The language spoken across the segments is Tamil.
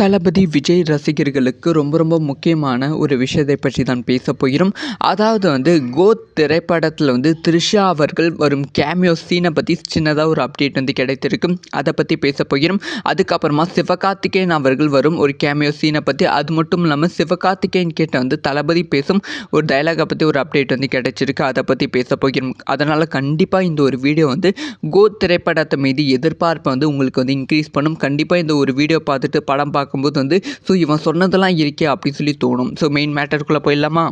தளபதி விஜய் ரசிகர்களுக்கு ரொம்ப ரொம்ப முக்கியமான ஒரு விஷயத்தை பற்றி தான் பேச போகிறோம். அதாவது வந்து கோத் திரைப்படத்தில் வந்து த்ரிஷா அவர்கள் வரும் கேமியோ சீனை பற்றி சின்னதாக ஒரு அப்டேட் வந்து கிடைத்திருக்கு. அதை பற்றி பேச போகிறோம். அதுக்கப்புறமா சிவகார்த்திகேயன் அவர்கள் வரும் ஒரு கேமியோ சீனை பற்றி அது மட்டும் இல்லாமல் சிவகார்த்திகேயன் கிட்ட வந்து தளபதி பேசும் ஒரு டைலாகை பற்றி ஒரு அப்டேட் வந்து கிடைச்சிருக்கு. அதை பற்றி பேச போகிறோம். அதனால் கண்டிப்பாக இந்த ஒரு வீடியோ வந்து கோத் திரைப்படத்தை மீது எதிர்பார்ப்பை வந்து உங்களுக்கு வந்து இன்க்ரீஸ் பண்ணும். கண்டிப்பாக இந்த ஒரு வீடியோ பார்த்துட்டு படம் பார்க்க பார்க்கும்போது வந்து ஸோ இவன் சொன்னதெல்லாம் இருக்கே அப்படின்னு சொல்லி தோணும். ஸோ மெயின் மேட்டருக்குள்ளே போயிடலாமா?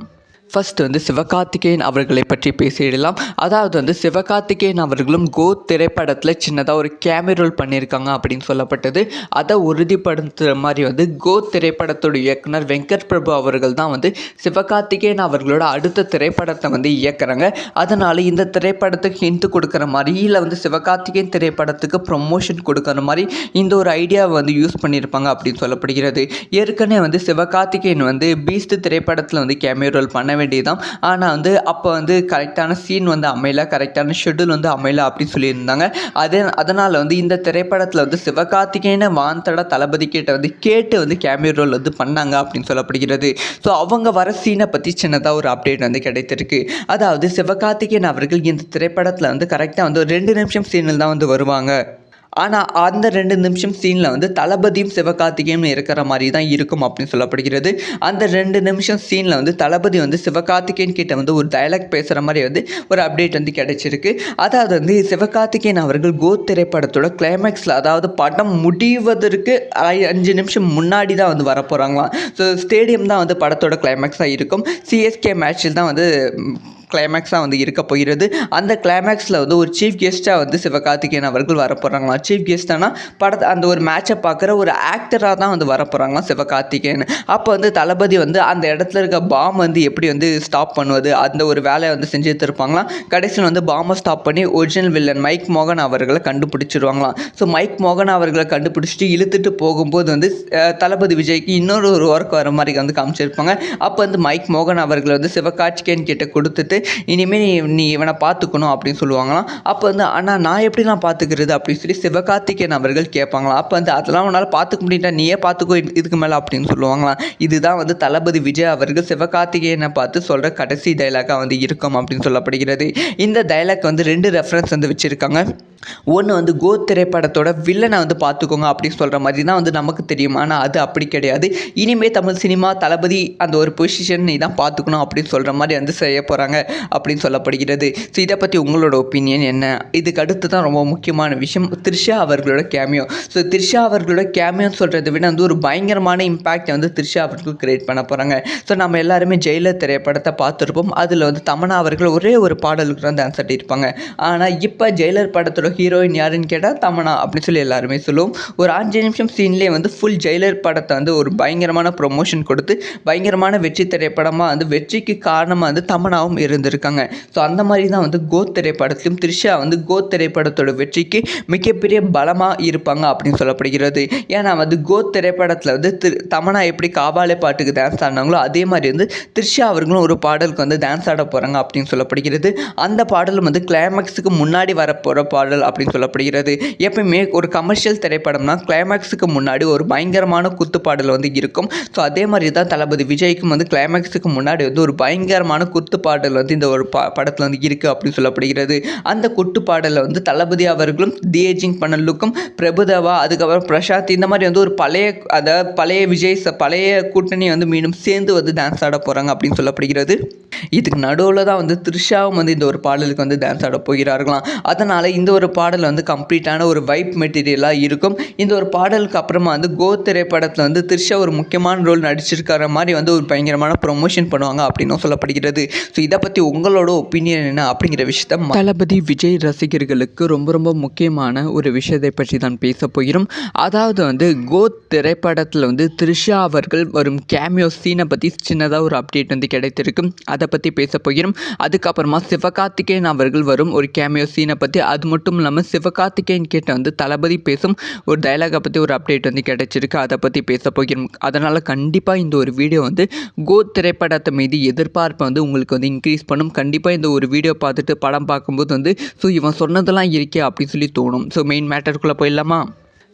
ஃபர்ஸ்ட் வந்து சிவகார்த்திகேயன் அவர்களை பற்றி பேசிடலாம். அதாவது வந்து சிவகார்த்திகேயன் அவர்களும் கோ திரைப்படத்தில் சின்னதாக ஒரு கேமியா ரோல் பண்ணியிருக்காங்க அப்படின்னு சொல்லப்பட்டது. அதை உறுதிப்படுத்துகிற மாதிரி வந்து கோ திரைப்படத்தோட இயக்குனர் வெங்கட் பிரபு அவர்கள் தான் வந்து சிவகார்த்திகேயன் அவர்களோட அடுத்த திரைப்படத்தை வந்து இயக்குறாங்க. அதனால் இந்த திரைப்படத்துக்கு ஹிண்ட் கொடுக்குற மாதிரி இல்லை வந்து சிவகார்த்திகேயன் திரைப்படத்துக்கு ப்ரொமோஷன் கொடுக்குற மாதிரி இந்த ஒரு ஐடியாவை வந்து யூஸ் பண்ணியிருப்பாங்க அப்படின்னு சொல்லப்படுகிறது. ஏற்கனவே வந்து சிவகார்த்திகேயன் வந்து பீஸ்ட் திரைப்படத்தில் வந்து கேமியோ ரோல் பண்ண வேண்டியதுதான். ஆனால் வந்து அப்போ வந்து கரெக்டான சீன் வந்து அமையல கரெக்டான ஷெட்யூல் வந்து அமையல அப்படின்னு சொல்லியிருந்தாங்க. அதே அதனால் வந்து இந்த திரைப்படத்தில் வந்து சிவகார்த்திகேயன வான்தட தளபதி கிட்ட வந்து கேட்டு வந்து கேமியோ ரோல் வந்து பண்ணாங்க அப்படின்னு சொல்லப்படுகிறது. ஸோ அவங்க வர சீனை பற்றி சின்னதாக ஒரு அப்டேட் வந்து கிடைத்திருக்கு. அதாவது சிவகார்த்திகேயன் அவர்கள் இந்த திரைப்படத்தில் வந்து கரெக்டாக வந்து ஒரு ரெண்டு நிமிஷம் சீனில் தான் வந்து வருவாங்க. ஆனால் அந்த ரெண்டு நிமிஷம் சீனில் வந்து தளபதியும் சிவகார்த்திகேயன் இருக்கிற மாதிரி தான் இருக்கும் அப்படின்னு சொல்லப்படுகிறது. அந்த ரெண்டு நிமிஷம் சீனில் வந்து தளபதி வந்து சிவகார்த்திகேயன் கிட்ட வந்து ஒரு டயலாக் பேசுகிற மாதிரி வந்து ஒரு அப்டேட் வந்து கிடைச்சிருக்கு. அதாவது வந்து சிவகார்த்திகேயன் அவர்கள் கோ திரைப்படத்தோட கிளைமேக்ஸில் அதாவது படம் முடிவதற்கு அஞ்சு நிமிஷம் முன்னாடி தான் வந்து வரப்போகிறாங்களாம் ஸோ ஸ்டேடியம் தான் வந்து படத்தோட கிளைமேக்ஸாக இருக்கும். சிஎஸ்கே மேட்சில் தான் வந்து கிளைமேக்ஸாக வந்து இருக்க போகிறது. அந்த கிளைமேக்ஸில் வந்து ஒரு சீஃப் கெஸ்ட்டாக வந்து சிவகார்த்திகேயன் அவர்கள் வரப்போகிறாங்களாம் சீஃப் கெஸ்ட்டானா படத்தை அந்த ஒரு மேட்சை பார்க்குற ஒரு ஆக்டராக தான் வந்து வரப்போகிறாங்களாம் சிவகார்த்திகேயன். அப்போ வந்து தளபதி வந்து அந்த இடத்துல இருக்க பாம் வந்து எப்படி வந்து ஸ்டாப் பண்ணுவது? அந்த ஒரு வேலையை வந்து செஞ்சுட்டு இருப்பாங்களாம் கடைசியில் வந்து பாம்பை ஸ்டாப் பண்ணி ஒரிஜினல் வில்லன் மைக் மோகன் அவர்களை கண்டுபிடிச்சிருவாங்களாம். ஸோ மைக் மோகன் அவர்களை கண்டுபிடிச்சிட்டு இழுத்துட்டு போகும்போது வந்து தளபதி விஜய்க்கு இன்னொரு ஒரு ஒர்க் வர மாதிரி வந்து காமிச்சிருப்பாங்க. அப்போ வந்து மைக் மோகன் அவர்களை வந்து சிவகார்த்திகேயன் கிட்ட கொடுத்துட்டு இனிமேல் நீ நீ இவனை பார்த்துக்கணும் அப்படின்னு சொல்லுவாங்களாம். அப்போ வந்து அண்ணா நான் எப்படி நான் பார்த்துக்கிறது? அப்படின்னு சொல்லி சிவகார்த்திகேயன் அவர்கள் கேட்பாங்களாம். அப்போ வந்து அதெல்லாம் உன்னால் பார்த்துக்க முடியல நீயே பார்த்துக்கோ இதுக்கு மேலே அப்படின்னு சொல்லுவாங்களாம். இதுதான் வந்து தளபதி விஜய் அவர்கள் சிவகார்த்திகேயனை பார்த்து சொல்கிற கடைசி டைலாக்காக வந்து இருக்கும் அப்படின்னு சொல்லப்படுகிறது. இந்த டைலாக் வந்து ரெண்டு ரெஃபரன்ஸ் வந்து வச்சுருக்காங்க. ஒன்று வந்து கோ திரைப்படத்தோட வில்லனை வந்து பார்த்துக்கோங்க அப்படின்னு சொல்கிற மாதிரி தான் வந்து நமக்கு தெரியும். ஆனால் அது அப்படி கிடையாது. இனிமேல் தமிழ் சினிமா தளபதி அந்த ஒரு பொசிஷன் நீ தான் பார்த்துக்கணும் அப்படின்னு சொல்கிற மாதிரி வந்து செய்ய போகிறாங்க அப்படின்னு சொல்லப்படுகிறது. ஸோ இதை பற்றி உங்களோட ஒப்பீனியன் என்ன? இதுக்கு அடுத்து தான் ரொம்ப முக்கியமான விஷயம் த்ரிஷா அவர்களோட கேமியோ ஸோ த்ரிஷா அவர்களோட கேமியோன்னு சொல்கிறத விட வந்து ஒரு பயங்கரமான இம்பாக்டை வந்து த்ரிஷா அவர்கள் கிரியேட் பண்ண போகிறாங்க ஸோ நம்ம எல்லாருமே ஜெயிலர் திரைப்படத்தை பார்த்துருப்போம். அதில் வந்து தமனா அவர்கள் ஒரே ஒரு பாடலுக்கு தான் டான்ஸ் ஆட்டியிருப்பாங்க ஆனால் இப்போ ஜெயிலர் படத்தோட ஹீரோயின் யாருன்னு கேட்டால் தமனா அப்படின்னு சொல்லி எல்லாருமே சொல்லுவோம். ஒரு அஞ்சு நிமிஷம் சீன்லேயே வந்து ஃபுல் ஜெயிலர் படத்தை வந்து ஒரு பயங்கரமான ப்ரொமோஷன் கொடுத்து பயங்கரமான வெற்றி திரைப்படமாக வந்து வெற்றிக்கு காரணமாக வந்து தமனாவும் இருந்திருக்காங்க ஸோ அந்த மாதிரி தான் வந்து கோத் திரைப்படத்திலும் த்ரிஷா வந்து கோத் திரைப்படத்தோட வெற்றிக்கு மிகப்பெரிய பலமாக இருப்பாங்க அப்படின்னு சொல்லப்படுகிறது. ஏன்னா வந்து கோத் திரைப்படத்தில் வந்து திரு தமனா எப்படி காவாலே பாட்டுக்கு டான்ஸ் ஆடினாங்களோ அதே மாதிரி வந்து த்ரிஷா அவர்களும் ஒரு பாடலுக்கு வந்து டான்ஸ் ஆட போகிறாங்க அப்படின்னு சொல்லப்படுகிறது. அந்த பாடலும் வந்து கிளைமேக்ஸுக்கு முன்னாடி வரப்போகிற பாடல் அப்படின்னு சொல்லப்படுகிறது. எப்பயுமே ஒரு கமர்ஷியல் திரைப்படம்னா கிளைமேக்ஸுக்கு முன்னாடி ஒரு பயங்கரமான குத்து பாடல் வந்து இருக்கும். ஸோ அதே மாதிரி தான் தளபதி விஜய்க்கும் வந்து கிளைமேக்ஸுக்கு முன்னாடி வந்து ஒரு பயங்கரமான குத்து பாடல் வந்து இந்த ஒரு பா படத்தில் வந்து இருக்குது அப்படின்னு சொல்லப்படுகிறது. அந்த கொட்டு பாடலில் வந்து தளபதி அவர்களும் தியேஜிங் பண்ண லுக்கும் பிரபுதேவா அதுக்கப்புறம் பிரசாத் இந்த மாதிரி வந்து ஒரு பழைய அதாவது பழைய விஜய் ச- பழைய கூட்டணி வந்து மீண்டும் சேர்ந்து வந்து டான்ஸ் ஆட போகிறாங்க அப்படின்னு சொல்லப்படுகிறது. இதுக்கு நடுவில் தான் வந்து த்ரிஷாவும் வந்து இந்த ஒரு பாடலுக்கு வந்து டான்ஸ் ஆட போகிறார்களாம். அதனால் இந்த ஒரு பாடல் வந்து கம்ப்ளீட்டான ஒரு வைப் மெட்டீரியலாக இருக்கும். இந்த ஒரு பாடலுக்கு அப்புறமா வந்து கோ திரைப்படத்தில் வந்து த்ரிஷா ஒரு முக்கியமான ரோல் நடிச்சிருக்கிற மாதிரி வந்து ஒரு பயங்கரமான ப்ரொமோஷன் பண்ணுவாங்க அப்படின்னும் சொல்லப்படுகிறது. ஸோ இதை பற்றி உங்களோட ஒப்பீனியன் என்ன அப்படிங்கிற விஷயத்த தளபதி விஜய் ரசிகர்களுக்கு ரொம்ப ரொம்ப முக்கியமான ஒரு விஷயத்தை பற்றி தான் பேச போகிறோம். அதாவது வந்து கோ திரைப்படத்தில் வந்து த்ரிஷா அவர்கள் வரும் கேமியோ சீனை பற்றி சின்னதாக ஒரு அப்டேட் வந்து கிடைத்திருக்கு. அதை பற்றி பேச போகிறோம். அதுக்கப்புறமா சிவகார்த்திகேயன் அவர்கள் வரும் ஒரு கேமியோ சீனை பற்றி அது மட்டும் இல்லாமல் சிவகார்த்திகேயன் கிட்ட வந்து தளபதி பேசும் ஒரு டைலாகை பற்றி ஒரு அப்டேட் வந்து கிடைச்சிருக்கு. அதை பற்றி பேச போகிறோம். அதனால் கண்டிப்பாக இந்த ஒரு வீடியோ வந்து கோ திரைப்படத்தை மீது எதிர்பார்ப்பை வந்து உங்களுக்கு வந்து இன்க்ரீஸ் பண்ணும். கண்டிப்பாக இந்த ஒரு வீடியோ பார்த்துட்டு படம் பார்க்கும்போது வந்து ஸோ இவன் சொன்னதெல்லாம் இருக்கே அப்படின்னு சொல்லி தோணும். ஸோ மெயின் மேட்டருக்குள்ளே போயிடலாமா?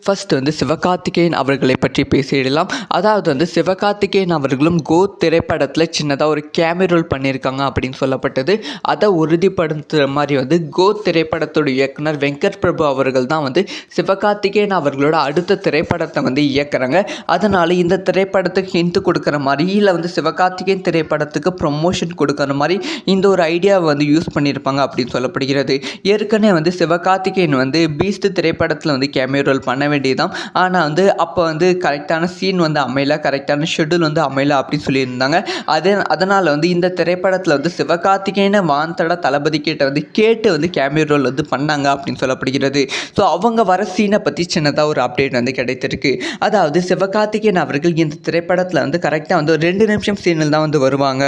ஃபர்ஸ்ட் வந்து சிவகார்த்திகேயன் அவர்களை பற்றி பேசிடலாம். அதாவது வந்து சிவகார்த்திகேயன் அவர்களும் கோ திரைப்படத்தில் சின்னதாக ஒரு கேமி ரோல் பண்ணியிருக்காங்க அப்படின்னு சொல்லப்பட்டது. அதை உறுதிப்படுத்துகிற மாதிரி வந்து கோ திரைப்படத்தோட இயக்குனர் வெங்கட் பிரபு அவர்கள் தான் வந்து சிவகார்த்திகேயன் அவர்களோட அடுத்த திரைப்படத்தை வந்து இயக்குறாங்க. அதனால் இந்த திரைப்படத்துக்கு ஹிண்ட் கொடுக்குற மாதிரி இல்லை வந்து சிவகார்த்திகேயன் திரைப்படத்துக்கு ப்ரொமோஷன் கொடுக்குற மாதிரி இந்த ஒரு ஐடியாவை வந்து யூஸ் பண்ணியிருப்பாங்க அப்படின்னு சொல்லப்படுகிறது. ஏற்கனவே வந்து சிவகார்த்திகேயன் வந்து பீஸ்ட் திரைப்படத்தில் வந்து கேமியோ ரோல் பண்ண வேண்டியதுதான். ஆனால் வந்து அப்போ வந்து கரெக்டான சீன் வந்து அமையல கரெக்டான ஷெட்யூல் வந்து அமையல அப்படின்னு சொல்லியிருந்தாங்க. அதே அதனால் வந்து இந்த திரைப்படத்தில் வந்து சிவகார்த்திகேயனை வான்தட தளபதி கிட்ட வந்து கேட்டு வந்து கேமியோ ரோல் வந்து பண்ணாங்க அப்படின்னு சொல்லப்படுகிறது. ஸோ அவங்க வர சீனை பற்றி சின்னதாக ஒரு அப்டேட் வந்து கிடைத்திருக்கு. அதாவது சிவகார்த்திகேயன் அவர்கள் இந்த திரைப்படத்தில் வந்து கரெக்டாக வந்து ரெண்டு நிமிஷம் சீனில் தான் வந்து வருவாங்க.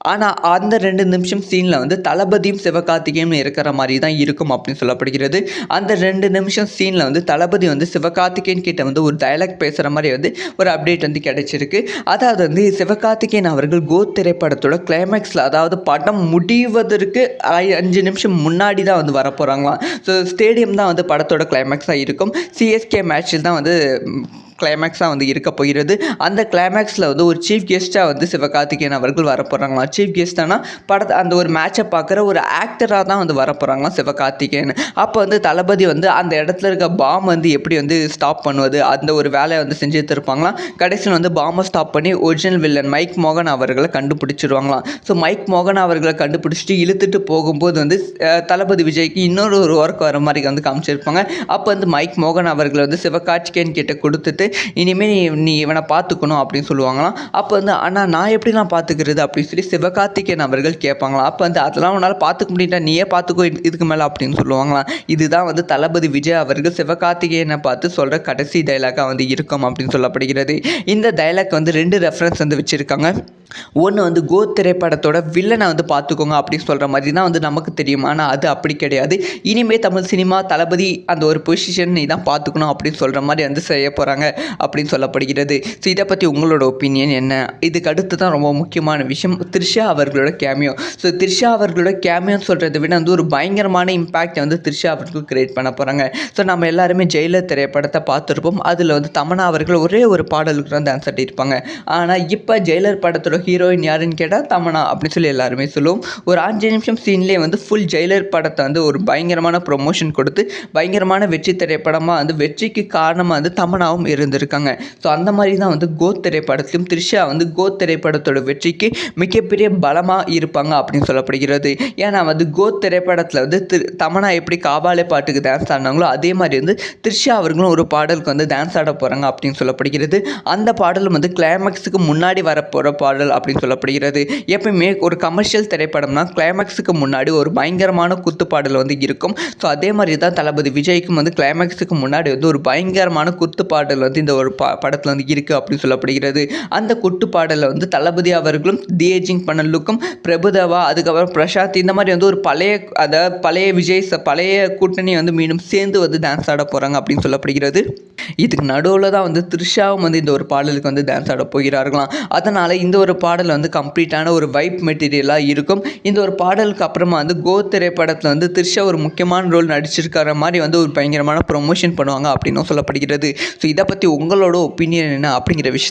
ஆனால் அந்த ரெண்டு நிமிஷம் சீனில் வந்து தளபதியும் சிவகார்த்திகேயன் இருக்கிற மாதிரி தான் இருக்கும் அப்படின்னு சொல்லப்படுகிறது. அந்த ரெண்டு நிமிஷம் சீனில் வந்து தளபதி வந்து சிவகார்த்திகேயன் கிட்ட வந்து ஒரு டைலாக் பேசுகிற மாதிரி வந்து ஒரு அப்டேட் வந்து கிடைச்சிருக்கு. அதாவது வந்து சிவகார்த்திகேயன் அவர்கள் கோ திரைப்படத்தோட கிளைமேக்ஸில் அதாவது படம் முடிவதற்கு ஐ- அஞ்சு நிமிஷம் முன்னாடி தான் வந்து வரப்போகிறாங்களாம் ஸோ ஸ்டேடியம் தான் வந்து படத்தோட கிளைமேக்ஸாக இருக்கும். சிஎஸ்கே மேட்ச்சில் தான் வந்து கிளைமேக்ஸாக வந்து இருக்க போகிறது. அந்த கிளைமேக்ஸில் வந்து ஒரு சீஃப் கெஸ்ட்டாக வந்து சிவகார்த்திகேயன் அவர்கள் வரப்போகிறாங்களாம் சீஃப் கெஸ்ட்டானா படத்தை அந்த ஒரு மேட்சை பார்க்குற ஒரு ஆக்டராக தான் வந்து வர சிவகார்த்திகேயன். அப்போ வந்து தளபதி வந்து அந்த இடத்துல இருக்க பாம் வந்து எப்படி வந்து ஸ்டாப் பண்ணுவது அந்த ஒரு வேலையை வந்து செஞ்சுட்டு இருப்பாங்களாம் கடைசியில் வந்து பாம்பை ஸ்டாப் பண்ணி ஒரிஜினல் வில்லன் மைக் மோகன் அவர்களை கண்டுபிடிச்சிருவாங்களாம். ஸோ மைக் மோகன் அவர்களை கண்டுபிடிச்சிட்டு இழுத்துட்டு போகும்போது வந்து தளபதி விஜய்க்கு இன்னொரு ஒரு ஒர்க் வர மாதிரி வந்து காமிச்சிருப்பாங்க. அப்போ வந்து மைக் மோகன் அவர்களை வந்து சிவகார்த்திகேயன் கிட்ட கொடுத்துட்டு இனிமேல் நீ நீ இவனை பார்த்துக்கணும் அப்படின்னு சொல்லுவாங்களாம். அப்போ வந்து அண்ணா நான் எப்படிலாம் பார்த்துக்கிறது? அப்படின்னு சொல்லி சிவகார்த்திகேயன் அவர்கள் கேட்பாங்களாம். அப்போ வந்து அதெல்லாம் உன்னால் பார்த்துக்க முடியல நீயே பார்த்துக்கோ இதுக்கு மேலே அப்படின்னு சொல்லுவாங்களாம். இதுதான் வந்து தளபதி விஜய் அவர்கள் சிவகார்த்திகேயனை பார்த்து சொல்கிற கடைசி டைலாக்காக வந்து இருக்கும் அப்படின்னு சொல்லப்படுகிறது. இந்த டைலாக் வந்து ரெண்டு ரெஃபரன்ஸ் வந்து வச்சுருக்காங்க. ஒன்று வந்து கோ திரைப்படத்தோட வில்லனை வந்து பார்த்துக்கோங்க அப்படின்னு சொல்கிற மாதிரி தான் வந்து நமக்கு தெரியும். ஆனால் அது அப்படி கிடையாது. இனிமேல் தமிழ் சினிமா தளபதி அந்த ஒரு பொசிஷன் நீ தான் பார்த்துக்கணும் அப்படின்னு சொல்கிற மாதிரி வந்து செய்ய போகிறாங்க அப்படின்னு சொல்லப்படுகிறது. ஸோ இதை பற்றி உங்களோட ஒப்பீனியன் என்ன? இதுக்கு அடுத்து தான் ரொம்ப முக்கியமான விஷயம் த்ரிஷா அவர்களோட கேமியோ ஸோ த்ரிஷா அவர்களோட கேமியோன்னு சொல்கிறத விட வந்து ஒரு பயங்கரமான இம்பேக்டை வந்து த்ரிஷா அவர்கள் கிரியேட் பண்ண போகிறாங்க ஸோ நம்ம எல்லாருமே ஜெயிலர் திரைப்படத்தை பார்த்துருப்போம். அதில் வந்து தமனா அவர்கள் ஒரே ஒரு பாடலுக்கு தான் டான்ஸ் ஆட்டியிருப்பாங்க ஆனால் இப்போ ஜெயிலர் படத்தோட ஹீரோயின் யாருன்னு கேட்டால் தமனா அப்படின்னு சொல்லி எல்லாருமே சொல்லுவோம். ஒரு அஞ்சு நிமிஷம் சீன்லேயே வந்து ஃபுல் ஜெயிலர் படத்தை வந்து ஒரு பயங்கரமான ப்ரொமோஷன் கொடுத்து பயங்கரமான வெற்றி திரைப்படமாக வந்து வெற்றிக்கு காரணமாக வந்து தமனாவும் தமன்னாவும் இருந்திருக்காங்க. ஸோ அந்த மாதிரி தான் வந்து கோத் திரைப்படத்திலும் த்ரிஷா வந்து கோத் திரைப்படத்தோட வெற்றிக்கு மிகப்பெரிய பலமாக இருப்பாங்க அப்படின்னு சொல்லப்படுகிறது. ஏன்னா வந்து கோத் திரைப்படத்தில் வந்து திரு தமனா எப்படி காவாலே பாட்டுக்கு டான்ஸ் ஆடினாங்களோ அதே மாதிரி வந்து த்ரிஷா அவர்களும் ஒரு பாடலுக்கு வந்து டான்ஸ் ஆட போகிறாங்க அப்படின்னு சொல்லப்படுகிறது. அந்த பாடலும் வந்து கிளைமேக்ஸுக்கு முன்னாடி வரப்போகிற பாடல் அப்படின்னு சொல்லப்படுகிறது. எப்பயுமே ஒரு கமர்ஷியல் திரைப்படம்னா கிளைமேக்ஸுக்கு முன்னாடி ஒரு பயங்கரமான குத்து பாடல் வந்து இருக்கும். ஸோ அதே மாதிரி தான் தளபதி விஜய்க்கும் வந்து கிளைமேக்ஸுக்கு முன்னாடி வந்து ஒரு பயங்கரமான குத்து பாடல் வந்து இந்த ஒரு பா படத்தில் வந்து இருக்குது அப்படின்னு சொல்லப்படுகிறது. அந்த கொட்டு பாடலில் வந்து தளபதி அவர்களும் தியேஜிங் பண்ண லுக்கும் பிரபுதேவா அதுக்கப்புறம் பிரசாத் இந்த மாதிரி வந்து ஒரு பழைய அதாவது பழைய விஜய் பழைய கூட்டணி வந்து மீண்டும் சேர்ந்து வந்து டான்ஸ் ஆட போகிறாங்க அப்படின்னு சொல்லப்படுகிறது. இதுக்கு நடுவில் தான் வந்து த்ரிஷாவும் வந்து இந்த ஒரு பாடலுக்கு வந்து டான்ஸ் ஆட போகிறார்களாம். அதனால் இந்த ஒரு பாடல் வந்து கம்ப்ளீட்டான ஒரு வைப் மெட்டீரியலாக இருக்கும். இந்த ஒரு பாடலுக்கு அப்புறமா வந்து கோ திரைப்படத்தில் வந்து த்ரிஷா ஒரு முக்கியமான ரோல் நடிச்சிருக்கிற மாதிரி வந்து ஒரு பயங்கரமான ப்ரொமோஷன் பண்ணுவாங்க அப்படின்னும் சொல்லப்படுகிறது. ஸோ இதை பற்றி உங்களோட ஒப்பீனியன் என்ன அப்படிங்கிற விஷயத்த